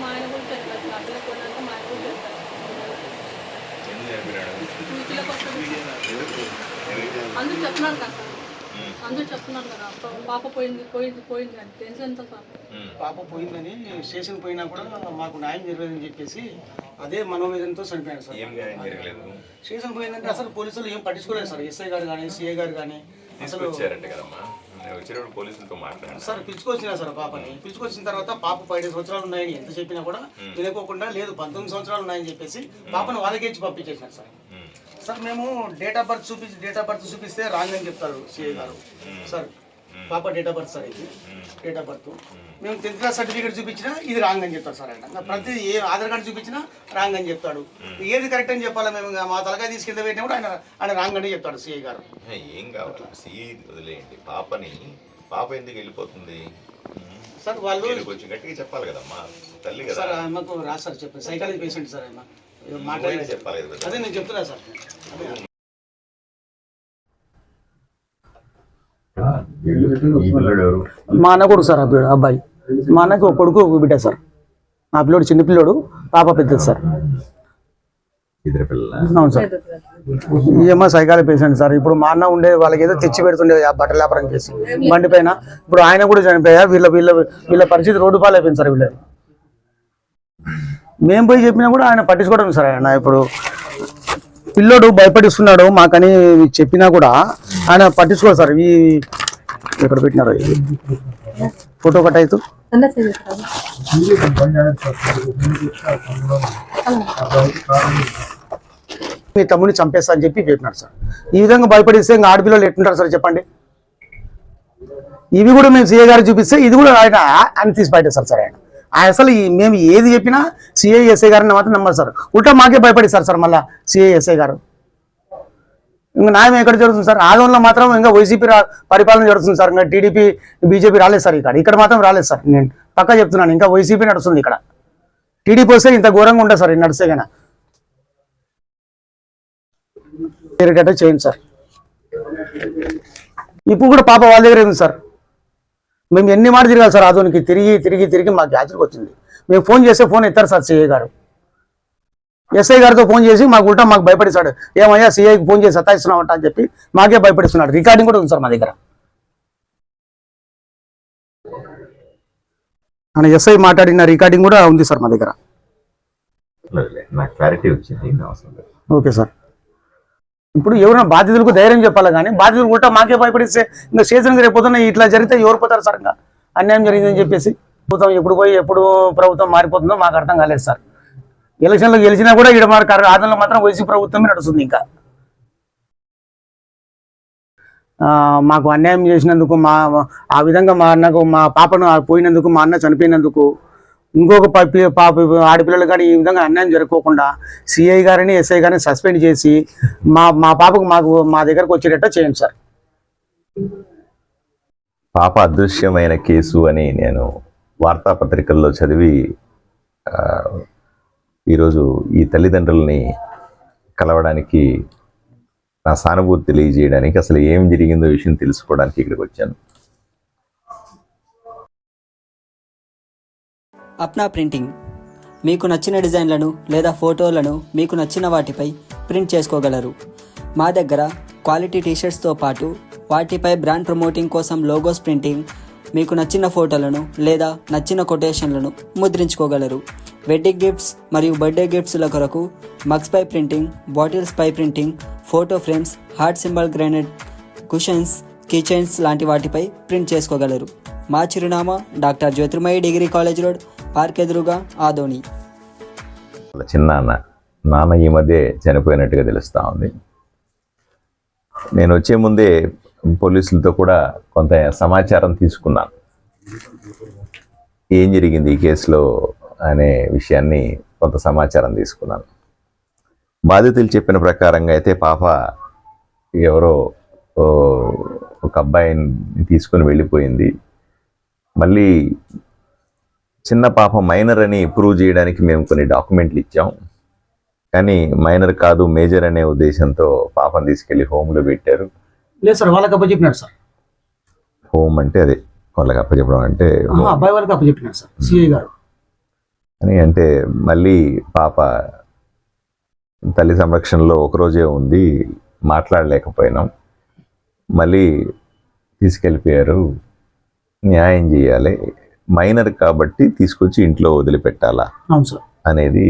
మా ఆయన కూడా చెప్పారు నా పిల్ల కొన్నాక మా ఆయన కూడా చెప్పారు మీ పిల్ల కోసం అందరూ చెప్తున్నారు కదా. అందరూ చెప్తున్నారు కదా. పాప పోయింది పోయింది పోయింది అని. టెన్షన్ ఎంత సార్ పాప పోయిందని స్టేషన్ పోయినా కూడా మాకు న్యాయం జరగలేదని చెప్పేసి అదే మనోవేదనతో చనిపోయాడు సార్. ఏం న్యాయం జరగలేదు? స్టేషన్ పోయిందంటే అసలు పోలీసులు ఏం పట్టించుకోలేదు సార్. ఎస్ఐ గారు కానీ సిఐ గారు కానీ అసలు నేను వచ్చినప్పుడు పోలీసులతో మాట్లాడాను. సార్ పిలుచుకొచ్చినా సార్ పాపని. పిలుచుకొచ్చిన తర్వాత పాప పదిహేను సంవత్సరాలు ఉన్నాయని ఎంత చెప్పినా కూడా వినకోకుండా లేదు పంతొమ్మిది సంవత్సరాలు ఉన్నాయని చెప్పేసి పాపను వాళ్ళకే ఇచ్చి సార్. సార్ మేము డేట్ ఆఫ్ బర్త్ చూపించి డేట్ ఆఫ్ బర్త్ చూపిస్తే రాంగ్ అని చెప్తారు సిఐ గారు. సార్ పాప డేట్ ఆఫ్ బర్త్ సార్ ఇది. డేట్ ఆఫ్ బర్త్ మేము టెన్త్ క్లాస్ సర్టిఫికేట్ చూపించినా ఇది రాంగ్ అని చెప్తారు సార్ ఆయన. ప్రతి ఏ ఆధార్ కార్డు చూపించినా రాంగ్ అని చెప్తాడు. ఏది కరెక్ట్ అని చెప్పాలా మేము మా తలకాయ తీసుకెళ్తే పెట్టినా కూడా ఆయన ఆయన రాంగ్ అని చెప్తాడు సిఐ గారు. ఏం కావాలి? సీ వదిలేయండి. పాపని పాప ఎందుకు వెళ్ళిపోతుంది. సార్ వాళ్ళు కొంచెం గట్టిగా చెప్పాలి కదమ్మా. తల్లి కదా. సార్ ఆమెకు సార్ చెప్పండి. సైకాలజీ పేషెంట్ సార్ ఆమె నువ్వైనా మాట్లాడలేదు చెప్పాలి? అదే నేను చెప్తున్నా సార్ అదే ఈ పిల్లడు ఎవరు మా అన్న కొడుకు సార్ ఆ అబ్బాయి. మా అన్నకి ఒక కొడుకు ఒక బిడ్డ సార్. ఆ పిల్లోడు చిన్న పిల్లోడు పాప పెద్దది సార్. అవును sir. EMI psychology patient sir. ఇప్పుడు మా అన్న ఉండే వాళ్ళకి ఏదో తెచ్చి పెడుతుండే ఆ బట్టల వ్యాపారం చేసి. బండి పైన. ఇప్పుడు ఆయన కూడా చనిపోయా వీళ్ళ వీళ్ళ వీళ్ళ పరిస్థితి రోడ్డు పాలైపోయింది సార్ వీళ్ళ మేము పోయి చెప్పినా కూడా ఆయన పట్టించుకోవడం సార్ ఆయన. ఇప్పుడు పిల్లోడు భయపడిస్తున్నాడు. మాకని చెప్పినా కూడా ఆయన పట్టించుకోడు సార్. ఈ ఎక్కడ పెట్టినారు ఫోటో కట్ అవుతూ మీ తమ్ముడిని చంపేస్తా అని చెప్పి చెప్పినాడు సార్. ఈ విధంగా భయపడిస్తే ఇంకా ఆడపిల్లలు ఎట్టుంటారు సార్ చెప్పండి? ఇవి కూడా మేము సీఏ గారికి చూపిస్తే ఇది కూడా ఆయన ఆయన తీసి బయటేస్తారు సార్ ఆయన. ఆయన అసలు మేము ఏది చెప్పినా సిఐ ఎస్ఐ గారిని మాత్రం నమ్మరు సార్. ఉల్టా మాకే భయపడిస్తారు సార్ మళ్ళీ సిఐ ఎస్ఐ గారు. ఇంకా న్యాయం ఎక్కడ జరుగుతుంది సార్? ఆదంలో మాత్రం ఇంకా వైసీపీ పరిపాలన జరుగుతుంది సార్. ఇంకా టీడీపీ బీజేపీ రాలేదు సార్ ఇక్కడ. ఇక్కడ మాత్రం రాలేదు సార్. నేను పక్కా చెప్తున్నాను. ఇంకా వైసీపీ నడుస్తుంది ఇక్కడ. టీడీపీ వస్తే ఇంత ఘోరంగా ఉండదు సార్. నడిస్తే కన్నా. చేయండి సార్. ఇప్పుడు కూడా పాప వాళ్ళ దగ్గరే ఉంది సార్. మేము ఎన్ని మాట తిరగాలి సార్ ఆధునికి తిరిగి తిరిగి తిరిగి మాకు జాతరకు వచ్చింది. మేము ఫోన్ చేస్తే ఫోన్ ఎత్తారు సార్ సిఐ గారు. ఎస్ఐ గారితో ఫోన్ చేసి మాకు ఉల్టా మాకు భయపడిస్తాడు ఏమయ్యా సిఐకి ఫోన్ చేసి సత్తాయిస్తున్నావంట అని చెప్పి మాకే భయపడిస్తున్నాడు. రికార్డింగ్ కూడా ఉంది సార్ మా దగ్గర. ఎస్ఐ మాట్లాడిన రికార్డింగ్ కూడా ఉంది సార్ మా దగ్గర. Okay sir. ఇప్పుడు ఎవరైనా బాధితులకు ధైర్యం చెప్పాలి కానీ బాధితులు ఉల్టా మాకే భయపడిస్తే ఇంకా సీజన్ రేపు ఇట్లా జరిగితే ఎవరు పోతారు సార్ ఇంకా? అన్యాయం జరిగిందని చెప్పేసి ప్రభుత్వం ఎప్పుడు పోయి ఎప్పుడు ప్రభుత్వం మారిపోతుందో మాకు అర్థం కాలేదు సార్. ఎలక్షన్లో గెలిచినా కూడా ఇక్కడ మన ఆదంలో మాత్రం వైసీపీ ప్రభుత్వమే నడుస్తుంది ఇంకా. మాకు అన్యాయం చేసినందుకు మా ఆ విధంగా మా అన్నకు మా పాపను పోయినందుకు మా అన్న చనిపోయినందుకు ఇంకొక పి- పాప ఆడపిల్లలు కానీ ఈ విధంగా అన్యాయం జరగకోకుండా సిఐ గారిని ఎస్ఐ గారిని సస్పెండ్ చేసి మా మా పాపకు మాకు మా దగ్గరకు వచ్చేటట్టు చేయండి సార్. పాప అదృశ్యమైన కేసు అని నేను వార్తాపత్రికల్లో చదివి ఈరోజు ఈ తల్లిదండ్రుల్ని కలవడానికి నా సానుభూతి తెలియజేయడానికి అసలు ఏం జరిగిందో విషయం తెలుసుకోవడానికి ఇక్కడికి వచ్చాను. అప్నా ప్రింటింగ్. మీకు నచ్చిన డిజైన్లను లేదా ఫోటోలను మీకు నచ్చిన వాటిపై ప్రింట్ చేసుకోగలరు. మా దగ్గర క్వాలిటీ టీషర్ట్స్తో పాటు వాటిపై బ్రాండ్ ప్రమోటింగ్ కోసం లోగోస్ ప్రింటింగ్ మీకు నచ్చిన ఫోటోలను లేదా నచ్చిన కొటేషన్లను ముద్రించుకోగలరు. వెడ్డింగ్ గిఫ్ట్స్ మరియు బర్త్డే గిఫ్ట్స్ల కొరకు మగ్స్ పై ప్రింటింగ్ బాటిల్స్ పై printing photo frames heart symbol granite cushions kitchens లాంటి వాటిపై ప్రింట్ చేసుకోగలరు. మా చిరునామా doctor Jyothirmayi degree college road park ఎదురుగా ఆదోని. చిన్నాన్న నాన్న ఈ మధ్య చనిపోయినట్టుగా తెలుస్తూ ఉంది. నేను వచ్చే ముందే పోలీసులతో కూడా కొంత సమాచారం తీసుకున్నాను. ఏం జరిగింది ఈ కేసులో? అనే విషయాన్ని కొంత సమాచారం తీసుకున్నాను. బాధితులు చెప్పిన ప్రకారంగా అయితే పాప ఎవరో ఒక అబ్బాయిని తీసుకొని వెళ్ళిపోయింది. మళ్ళీ చిన్న పాప మైనర్ అని ప్రూవ్ చేయడానికి మేము కొన్ని డాక్యుమెంట్లు ఇచ్చాం. కానీ మైనర్ కాదు మేజర్ అనే ఉద్దేశంతో పాపను తీసుకెళ్ళి హోమ్లో పెట్టారు. లేదు సార్ వాళ్ళకి అప్పచెప్పినాడు సార్. హోమ్ అంటే అదే వాళ్ళకి అప్పచెప్పడం అంటే అబ్బాయి వాళ్ళకి అప్పచెప్పినాడు సార్ సిఐ గారు. అని అంటే మళ్ళీ పాప తల్లి సంరక్షణలో ఒకరోజే ఉంది మాట్లాడలేకపోయినాం. మళ్ళీ తీసుకెళ్ళిపోయారు న్యాయం చేయాలి. మైనర్ కాబట్టి తీసుకొచ్చి ఇంట్లో వదిలిపెట్టాలా అనేది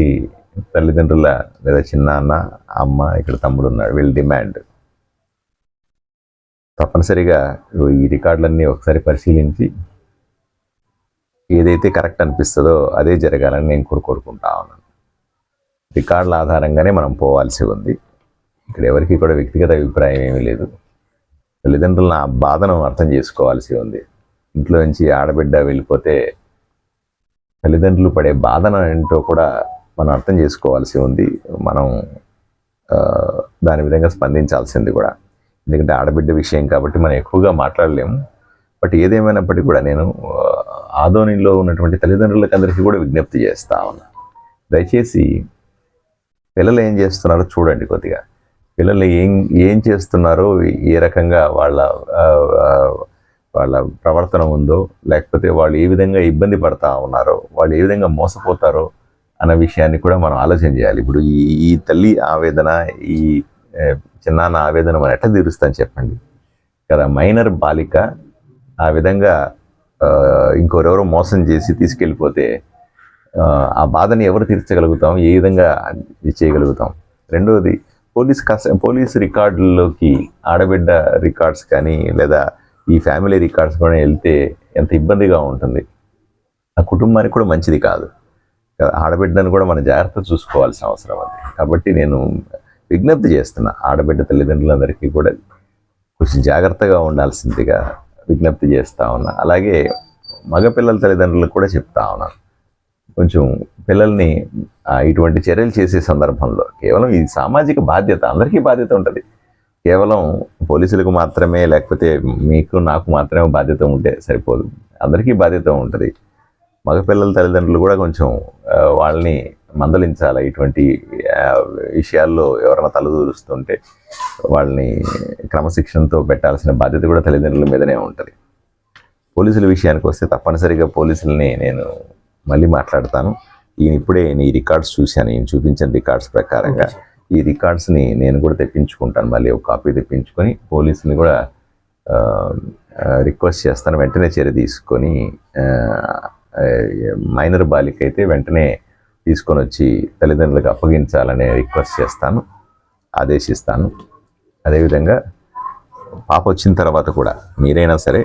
తల్లిదండ్రుల లేదా చిన్నాన్న అమ్మ ఇక్కడ తమ్ముడు ఉన్నాడు వీళ్ళ డిమాండ్ తప్పనిసరిగా ఈ రికార్డులన్నీ ఒకసారి పరిశీలించి ఏదైతే కరెక్ట్ అనిపిస్తుందో అదే జరగాలని నేను కూడా కోరుకుంటా ఉన్నాను. రికార్డుల ఆధారంగానే మనం పోవాల్సి ఉంది. ఇక్కడ ఎవరికి కూడా వ్యక్తిగత అభిప్రాయం ఏమీ లేదు. తల్లిదండ్రులు నా బాధను అర్థం చేసుకోవాల్సి ఉంది. ఇంట్లో నుంచి ఆడబిడ్డ వెళ్ళిపోతే తల్లిదండ్రులు పడే బాధన ఏంటో కూడా మనం అర్థం చేసుకోవాల్సి ఉంది. మనం దాని విధంగా స్పందించాల్సింది కూడా. ఎందుకంటే ఆడబిడ్డ విషయం కాబట్టి మనం ఎక్కువగా మాట్లాడలేము. బట్ ఏదేమైనప్పటికీ కూడా నేను ఆధోనిలో ఉన్నటువంటి తల్లిదండ్రులకు అందరికీ కూడా విజ్ఞప్తి చేస్తా ఉన్నా. దయచేసి పిల్లలు ఏం చేస్తున్నారో చూడండి కొద్దిగా. పిల్లలు ఏం ఏం చేస్తున్నారో ఏ రకంగా వాళ్ళ వాళ్ళ ప్రవర్తన ఉందో లేకపోతే వాళ్ళు ఏ విధంగా ఇబ్బంది పడతా ఉన్నారో వాళ్ళు ఏ విధంగా మోసపోతారో అన్న విషయాన్ని కూడా మనం ఆలోచన చేయాలి. ఇప్పుడు ఈ ఈ తల్లి ఆవేదన ఈ చిన్నాన్న ఆవేదన మనం ఎట్లా తీరుస్తాం చెప్పండి? కదా మైనర్ బాలిక ఆ విధంగా ఇంకోరెవరో మోసం చేసి తీసుకెళ్ళిపోతే ఆ, బాధని ఎవరు తీర్చగలుగుతాం? ఏ విధంగా ఇది చేయగలుగుతాం? రెండవది పోలీస్ కస్ పోలీస్ రికార్డుల్లోకి ఆడబిడ్డ రికార్డ్స్ కానీ లేదా ఈ ఫ్యామిలీ రికార్డ్స్ కూడా వెళ్తే ఎంత ఇబ్బందిగా ఉంటుంది. ఆ కుటుంబానికి కూడా మంచిది కాదు. ఆడబిడ్డను కూడా మనం జాగ్రత్త చూసుకోవాల్సిన అవసరం అది. కాబట్టి నేను విజ్ఞప్తి చేస్తున్నా ఆడబిడ్డ తల్లిదండ్రులందరికీ కూడా కొంచెం జాగ్రత్తగా ఉండాల్సిందిగా విజ్ఞప్తి చేస్తూ ఉన్నా. అలాగే మగపిల్లల తల్లిదండ్రులకు కూడా చెప్తా ఉన్నాను కొంచెం పిల్లల్ని ఇటువంటి చర్యలు చేసే సందర్భంలో కేవలం ఇది సామాజిక బాధ్యత అందరికీ బాధ్యత ఉంటుంది. కేవలం పోలీసులకు మాత్రమే లేకపోతే మీకు నాకు మాత్రమే బాధ్యత ఉంటే సరిపోదు. అందరికీ బాధ్యత ఉంటుంది. మగపిల్లల తల్లిదండ్రులు కూడా కొంచెం వాళ్ళని మందలించాలి ఇటువంటి విషయాల్లో ఎవరైనా తలదూరుస్తుంటే వాళ్ళని క్రమశిక్షణతో పెట్టాల్సిన బాధ్యత కూడా తల్లిదండ్రుల మీదనే ఉంటుంది. పోలీసుల విషయానికి వస్తే తప్పనిసరిగా పోలీసుల్ని నేను మళ్ళీ మాట్లాడతాను. ఈయన ఇప్పుడే ఈ రికార్డ్స్ చూశాను ఈయన చూపించిన రికార్డ్స్ ప్రకారంగా. ఈ రికార్డ్స్ని నేను కూడా తెప్పించుకుంటాను మళ్ళీ ఒక కాపీ తెప్పించుకొని పోలీసుని కూడా రిక్వెస్ట్ చేస్తాను. వెంటనే చర్య తీసుకొని మైనర్ బాలిక అయితే వెంటనే తీసుకొని వచ్చి తల్లిదండ్రులకు అప్పగించాలని రిక్వెస్ట్ చేస్తాను ఆదేశిస్తాను. అదేవిధంగా పాప వచ్చిన తర్వాత కూడా మీరైనా సరే.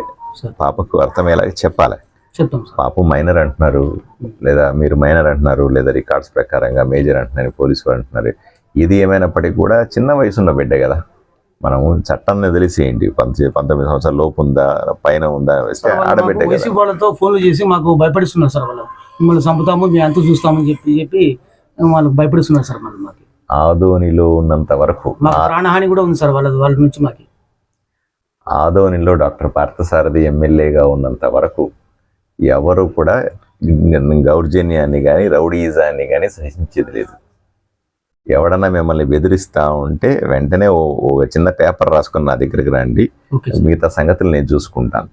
పాపకు అర్థమయ్యేలాగా చెప్పాలి. పాపం మైనర్ అంటున్నారు లేదా మీరు మైనర్ అంటున్నారు లేదా రికార్డ్స్ ప్రకారంగా మేజర్ అంటున్నారు పోలీసు అంటున్నారు. ఇది ఏమైనప్పటికీ కూడా చిన్న వయసున్న బిడ్డే కదా. మనము చట్టాన్ని తెలిసేయండి పంత పంతొమ్మిది సంవత్సరాల లోపు ఉందా పైన ఉందా కదా. వైసీపీ వాళ్ళతో ఫోన్లు చేసి మాకు భయపడిస్తున్నారు సార్ వాళ్ళు. మిమ్మల్ని చంపుతాము మీ అంత చూస్తామని చెప్పి చెప్పి వాళ్ళకి భయపడిస్తున్నారు సార్ మళ్ళీ మాకు. ఆదోనిలో ఉన్నంత వరకు మాకు ప్రాణహాని కూడా ఉంది సార్ వాళ్ళ వాళ్ళ నుంచి మాకు. ఆదోనిలో డాక్టర్ పార్థసారథి ఎమ్మెల్యేగా ఉన్నంత వరకు ఎవరు కూడా దౌర్జన్యాన్ని కానీ రౌడీజాన్ని కానీ సహించేది లేదు. ఎవడన్నా మిమ్మల్ని బెదిరిస్తా ఉంటే వెంటనే ఓ ఒక చిన్న పేపర్ రాసుకుని నా దగ్గరికి రండి. మిగతా సంగతులు నేను చూసుకుంటాను.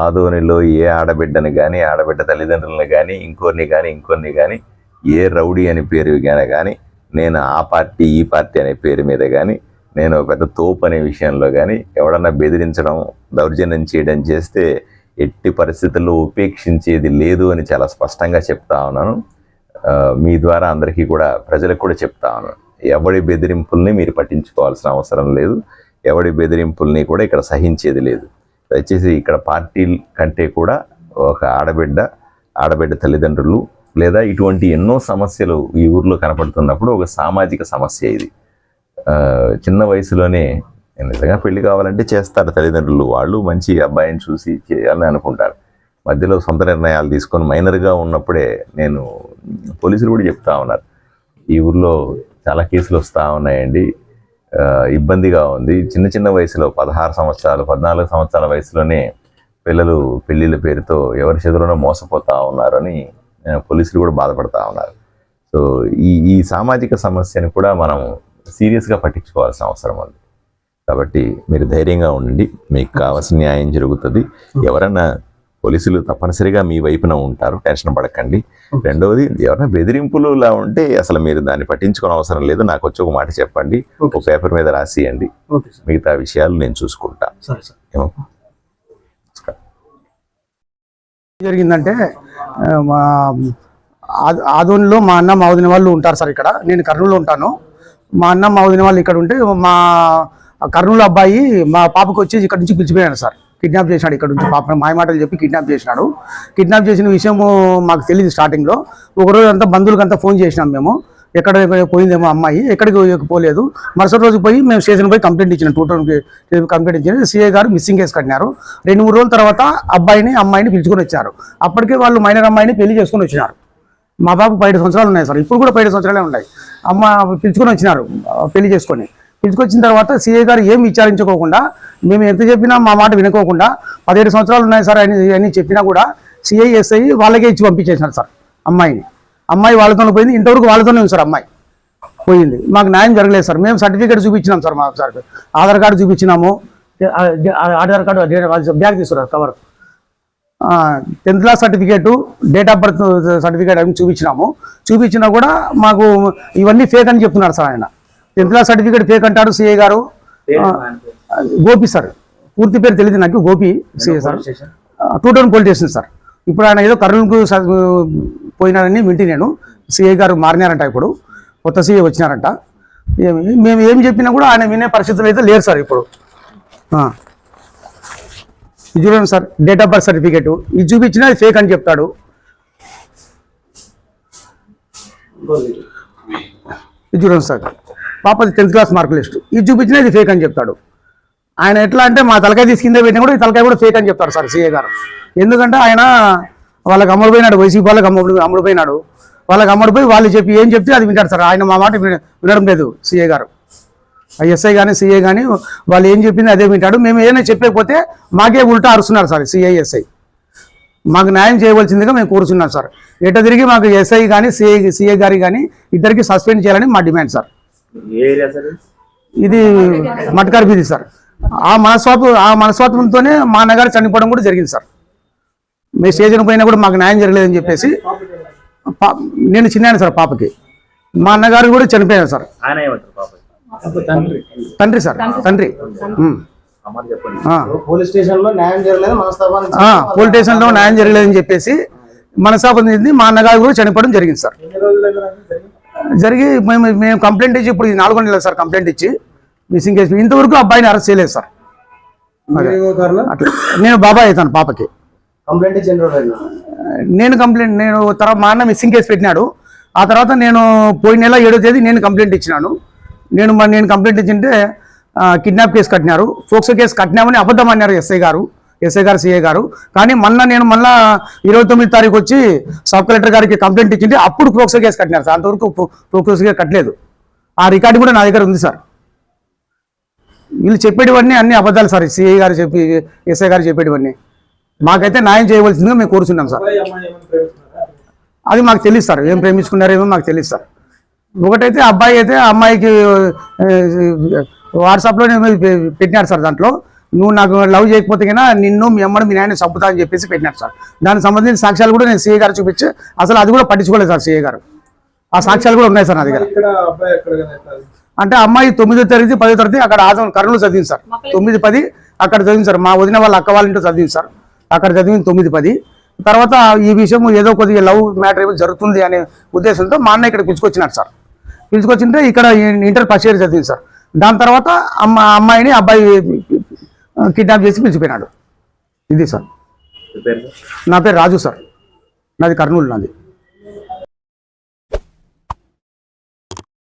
ఆదోనిలో ఏ ఆడబిడ్డని కానీ ఆడబిడ్డ తల్లిదండ్రులని కానీ ఇంకొన్ని కానీ ఇంకొన్ని కానీ ఏ రౌడీ అని పేరు కానీ నేను ఆ పార్టీ ఈ పార్టీ అనే పేరు మీద కానీ నేను పెద్ద తోపు అనే విషయంలో కానీ ఎవడన్నా బెదిరించడం దౌర్జన్యం చేయడం చేస్తే ఎట్టి పరిస్థితుల్లో ఉపేక్షించేది లేదు అని చాలా స్పష్టంగా చెప్తా ఉన్నాను. మీ ద్వారా అందరికీ కూడా ప్రజలకు కూడా చెప్తాను. ఎవడి బెదిరింపుల్ని మీరు పట్టించుకోవాల్సిన అవసరం లేదు. ఎవడి బెదిరింపుల్ని కూడా ఇక్కడ సహించేది లేదు. దయచేసి ఇక్కడ పార్టీ కంటే కూడా ఒక ఆడబిడ్డ ఆడబిడ్డ తల్లిదండ్రులు లేదా ఇటువంటి ఎన్నో సమస్యలు ఈ ఊర్లో కనపడుతున్నప్పుడు ఒక సామాజిక సమస్య ఇది. చిన్న వయసులోనే నిజంగా పెళ్ళి కావాలంటే చేస్తారు తల్లిదండ్రులు. వాళ్ళు మంచి అబ్బాయిని చూసి చేయాలని అనుకుంటారు. మధ్యలో సొంత నిర్ణయాలు తీసుకొని మైనర్గా ఉన్నప్పుడే నేను పోలీసులు కూడా చెప్తా ఉన్నారు. ఈ ఊర్లో చాలా కేసులు వస్తూ ఉన్నాయండి. ఇబ్బందిగా ఉంది. చిన్న చిన్న వయసులో పదహారు సంవత్సరాలు పద్నాలుగు సంవత్సరాల వయసులోనే పిల్లలు పెళ్ళిళ్ళ పేరుతో ఎవరి చేతిలోనో మోసపోతూ ఉన్నారని పోలీసులు కూడా బాధపడతా ఉన్నారు. సో ఈ ఈ సామాజిక సమస్యని కూడా మనం సీరియస్గా పట్టించుకోవాల్సిన అవసరం ఉంది. కాబట్టి మీరు ధైర్యంగా ఉండండి. మీకు కావాల్సిన న్యాయం జరుగుతుంది. ఎవరన్నా పోలీసులు తప్పనిసరిగా మీ వైపున ఉంటారు. టెన్షన్ పడకండి. రెండవది ఎవరైనా బెదిరింపులు ఇలా ఉంటే అసలు మీరు దాన్ని పట్టించుకోని అవసరం లేదు. నాకు వచ్చి ఒక మాట చెప్పండి. ఒక పేపర్ మీద రాసియండి. మిగతా విషయాలు నేను చూసుకుంటా. జరిగిందంటే మా ఆద- ఆదోనిలో మా అన్న మా వదిన వాళ్ళు ఉంటారు సార్ ఇక్కడ. నేను కర్నూలులో ఉంటాను. మా అన్న మా వదిన వాళ్ళు ఇక్కడ ఉంటే మా కర్నూలు అబ్బాయి మా పాపకు వచ్చి ఇక్కడ నుంచి పిలిచిపోయాడు సార్. కిడ్నాప్ చేసినాడు ఇక్కడ నుంచి. పాప మాయమాటలు చెప్పి కిడ్నాప్ చేసినాడు కిడ్నాప్ చేసిన విషయము మాకు తెలియదు స్టార్టింగ్లో ఒకరోజు అంతా బంధువులకంతా ఫోన్ చేసినాం మేము. ఎక్కడ పోయిందేమో అమ్మాయి. ఎక్కడికి పోలేదు. మరుసటి రోజు పోయి మేము స్టేషన్ పోయి కంప్లైంట్ ఇచ్చినాం. టూ టౌన్కి కంప్లైంట్ ఇచ్చిన. సిఐ గారు మిస్సింగ్ కేసు కట్టినారు. రెండు మూడు రోజుల తర్వాత అబ్బాయిని అమ్మాయిని పిలుచుకొని వచ్చారు. అప్పటికే వాళ్ళు మైనర్ అమ్మాయిని పెళ్ళి చేసుకొని వచ్చినారు. మా బాబు పైడు సంవత్సరాలు ఉన్నాయి సార్. ఇప్పుడు కూడా పైడు సంవత్సరాలే ఉన్నాయి. అమ్మ పిలుచుకొని వచ్చినారు. పెళ్ళి చేసుకొని. పిలుచుకొచ్చిన తర్వాత సీఏ గారు ఏం విచారించుకోకుండా మేము ఎంత చెప్పినా మా మాట వినుకోకుండా పదిహేడు సంవత్సరాలు ఉన్నాయి సార్ అని అని చెప్పినా కూడా సిఐ ఎస్ఐ వాళ్ళకే ఇచ్చి పంపించేసినారు సార్ అమ్మాయిని. అమ్మాయి వాళ్ళతోనే పోయింది ఇంతవరకు వాళ్ళతోనే ఉంది సార్ అమ్మాయి. పోయింది. మాకు న్యాయం జరగలేదు సార్. మేము సర్టిఫికేట్ చూపించినాం సార్ మా సార్. ఆధార్ కార్డు చూపించినాము. ఆధార్ కార్డు బ్యాగ్ తీసుకున్నారు cover. Tenth class certificate date of birth certificate అని చూపించినాము. చూపించినా కూడా మాకు ఇవన్నీ ఫేక్ అని చెప్తున్నారు సార్ ఆయన. టెన్త్ క్లాస్ సర్టిఫికేట్ ఫేక్ అంటాడు సిఏ గారు. గోపి సార్. పూర్తి పేరు తెలియదు నాకు Gopi CA sir. Two town police station sir. ఇప్పుడు ఆయన ఏదో కర్నూలుకు పోయినారని వింటి నేను. సిఐ గారు మారినారంట ఇప్పుడు. కొత్త సిఐ వచ్చినారంట. మేము ఏం చెప్పినా కూడా ఆయన వినే పరిస్థితులు అయితే లేరు సార్ ఇప్పుడు. చూడండి sir date of birth certificate. ఇది చూపించినా అది ఫేక్ అని చెప్తాడు. ఇది చూడండి సార్. పాపది టెన్త్ క్లాస్ మార్క్ లిస్ట్. ఇది చూపించినా ఇది ఫేక్ అని చెప్తాడు. ఆయన ఎట్లా అంటే మా తలకాయ తీసి కింద పెట్టినా కూడా ఈ తలకాయ కూడా ఫేక్ అని చెప్తారు సార్ సీఏ గారు. ఎందుకంటే ఆయన వాళ్ళకి అమ్ముడుపోయినాడు వైసీపీ వాళ్ళకి అమ్ముడు అమ్ముడుపోయినాడు వాళ్ళకి అమ్ముడుపోయి వాళ్ళు చెప్పి ఏం చెప్తే అది వింటాడు సార్. ఆయన మా మాట వినడం లేదు సీఏ గారు. ఎస్ఐ కానీ సీఏ కానీ వాళ్ళు ఏం చెప్పింది అదే వింటాడు. మేము ఏదైనా చెప్పకపోతే మాకే ఉల్టా అరుస్తున్నారు సార్ సిఐ ఎస్ఐ. మాకు న్యాయం చేయవలసిందిగా మేము కోరుచున్నాం సార్. ఎట తిరిగి మాకు ఎస్ఐ కానీ సిఐ సిఐ గారి కానీ ఇద్దరికి సస్పెండ్ చేయాలని మా డిమాండ్ సార్. ఇది? మట్కార్ బీది సార్. ఆ మనస్వాపు ఆ మనస్వాతంతోనే మా అన్నగారు చనిపోవడం కూడా జరిగింది సార్. మేము స్టేషన్ పైన కూడా మాకు న్యాయం జరగలేదని చెప్పేసి నేను చిన్నాను సార్ పాపకి. మా అన్నగారు కూడా చనిపోయారు సార్. తండ్రి. సార్ తండ్రి. పోలీస్ స్టేషన్లో న్యాయం జరగలేదని చెప్పేసి మనస్తాపం చెంది మా అన్నగారు కూడా చనిపోవడం జరిగింది సార్. జరిగి మేము మేము కంప్లైంట్ ఇచ్చి ఇప్పుడు నాలుగు నెలలు సార్ కంప్లైంట్ ఇచ్చి. మిస్సింగ్ కేసు ఇంతవరకు అబ్బాయిని అరెస్ట్ చేయలేదు సార్. అట్లా. నేను బాబాయ్ అవుతాను పాపకి. నేను కంప్లైంట్ నేను తర్వాత మా అన్న మిస్సింగ్ కేసు పెట్టినాడు. ఆ తర్వాత నేను పోయిన నెల ఏడో తేదీ నేను కంప్లైంట్ ఇచ్చినాను. నేను నేను కంప్లైంట్ ఇచ్చింటే కిడ్నాప్ కేసు కట్టినారు. ఫోక్సో కేసు కట్టినామని అబద్ధం అన్నారు ఎస్ఐ గారు. ఎస్ఐ గారు సిఐ గారు. కానీ మళ్ళీ నేను మళ్ళా ఇరవై తొమ్మిది తారీఖు వచ్చి సబ్ కలెక్టర్ గారికి కంప్లైంట్ ఇచ్చింది. అప్పుడు ప్రోక్సో కేసు కట్టినారు సార్. అంతవరకు ప్రోక్సో కేసు కట్టలేదు. ఆ రికార్డు కూడా నా దగ్గర ఉంది సార్. వీళ్ళు చెప్పేటివన్నీ అన్ని అబద్ధాలు సార్. సిఐ గారు చెప్పి ఎస్ఐ గారు చెప్పేటివన్నీ. మాకైతే న్యాయం చేయవలసిందిగా మేము కోరుచున్నాం సార్. అది మాకు తెలియదు సార్. ఏం ప్రేమించుకున్నారేమో మాకు తెలియదు సార్. ఒకటైతే అబ్బాయి అయితే అమ్మాయికి వాట్సాప్లో పెట్టినాడు సార్ దాంట్లో. నువ్వు నాకు లవ్ చేయకపోతే కన్నా నిన్ను మీ అమ్మని మీ నాయన చంపుతా అని చెప్పేసి పెట్టినాడు సార్. దానికి సంబంధించిన సాక్ష్యాలు కూడా నేను సీఏ గారు చూపించి అసలు అది కూడా పట్టించుకోలేదు సార్ సీఏ గారు. ఆ సాక్ష్యాలు కూడా ఉన్నాయి సార్ నా దగ్గర? అంటే అమ్మాయి తొమ్మిదో తరగతి పదో తరగతి అక్కడ ఆజం కర్నూలు చదివింది సార్. తొమ్మిది పది అక్కడ చదివింది సార్. మా వదిన వాళ్ళ అక్క వాళ్ళ ఇంట్లో చదివింది సార్. అక్కడ చదివింది తొమ్మిది పది. తర్వాత ఈ విషయం ఏదో కొద్దిగా లవ్ మ్యాటర్ ఏమో జరుగుతుంది అనే ఉద్దేశంతో మా అన్న ఇక్కడ పిలుచుకొచ్చినాడు సార్. పిలుచుకొచ్చింటే ఇక్కడ ఇంటర్ ఫస్ట్ ఇయర్ చదివింది సార్. దాని తర్వాత అమ్మ అమ్మాయిని అబ్బాయి కిడ్నాప్ చేసి పిలిచిపోయినాడు ఇది సార్? నా పేరు రాజు సార్. నాది కర్నూలు నాది.